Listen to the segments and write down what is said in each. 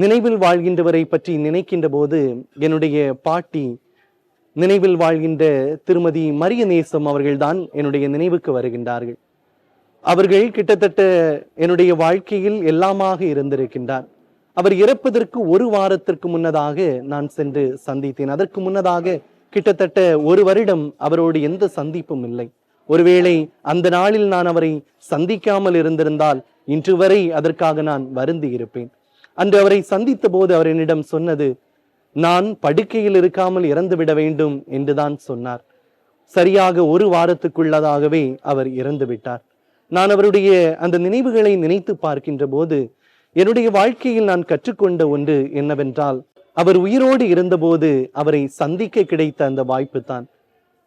நினைவில் வாழ்கின்றவரை பற்றி நினைக்கின்ற போது என்னுடைய பாட்டி நினைவில் வாழ்கின்ற திருமதி மரிய நேசம் அவர்கள்தான் என்னுடைய நினைவுக்கு வருகின்றார்கள். அவர்கள் கிட்டத்தட்ட என்னுடைய வாழ்க்கையில் எல்லாமாக இருந்திருக்கின்றார். அவர் இறப்பதற்கு ஒரு வாரத்திற்கு முன்னதாக நான் சென்று சந்தித்தேன். அதற்கு முன்னதாக கிட்டத்தட்ட ஒரு வருடம் அவரோடு எந்த சந்திப்பும் இல்லை. ஒருவேளை அந்த நாளில் நான் அவரை சந்திக்காமல் இருந்திருந்தால் இன்று வரை அதற்காக நான் வருந்தி இருப்பேன் அன்று அவரை சந்தித்த போது அவர் என்னிடம் சொன்னது நான் படுக்கையில் இருக்காமல் இறந்து விட வேண்டும் என்றுதான் சொன்னார். சரியாக ஒரு வாரத்துக்குள்ளதாகவே அவர் இறந்து விட்டார் நான் அவருடைய அந்த நினைவுகளை நினைத்து பார்க்கின்ற போது என்னுடைய வாழ்க்கையில் நான் கற்றுக்கொண்ட ஒன்று என்னவென்றால் அவர் உயிரோடு இருந்தபோது அவரை சந்திக்க கிடைத்த அந்த வாய்ப்பு தான்.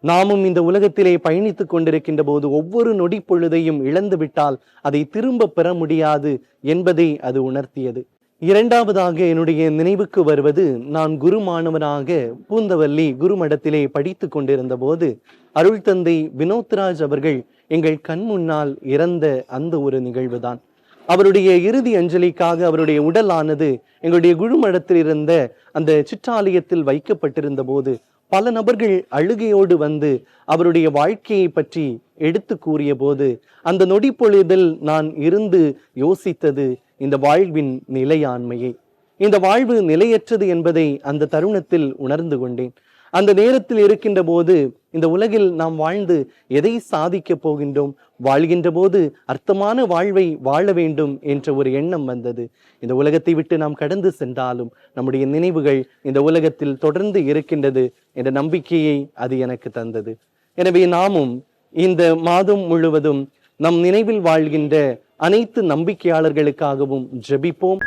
நாமும் இந்த உலகத்திலே பயணித்துக் கொண்டிருக்கின்ற போது ஒவ்வொரு நொடி பொழுதையும் இழந்து விட்டால் அதை திரும்ப பெற முடியாது என்பதை அது உணர்த்தியது. இரண்டாவதாக என்னுடைய நினைவுக்கு வருவது நான் குரு மாணவனாக பூந்தவல்லி குருமடத்திலே படித்து கொண்டிருந்த போது அருள் தந்தை வினோத்ராஜ் அவர்கள் எங்கள் கண் முன்னால் இறந்த அந்த ஒரு நிகழ்வுதான். அவருடைய இறுதி அஞ்சலிக்காக அவருடைய உடலானது எங்களுடைய குழுமடத்தில் இருந்த அந்த சிற்றாலயத்தில் வைக்கப்பட்டிருந்த போது பல நபர்கள் அழுகையோடு வந்து அவருடைய வாழ்க்கையை பற்றி எடுத்து கூறிய போது அந்த நொடி பொழுதில் நான் இருந்து யோசித்தது இந்த வாழ்வின் நிலையாண்மையை. இந்த வாழ்வு நிலையற்றது என்பதை அந்த தருணத்தில் உணர்ந்து கொண்டேன். அந்த நேரத்தில் இருக்கின்ற போது இந்த உலகில் நாம் வாழ்ந்து எதை சாதிக்கப் போகின்றோம்? வாழ்கின்ற போது அர்த்தமான வாழ்வை வாழ வேண்டும் என்ற ஒரு எண்ணம் வந்தது. இந்த உலகத்தை விட்டு நாம் கடந்து சென்றாலும் நம்முடைய நினைவுகள் இந்த உலகத்தில் தொடர்ந்து இருக்கின்றது என்ற நம்பிக்கையை அது எனக்கு தந்தது. எனவே நாமும் இந்த மாதம் முழுவதும் நம் நினைவில் வாழ்கின்ற அனைத்து நம்பிக்கையாளர்களுக்காகவும் ஜெபிப்போம்.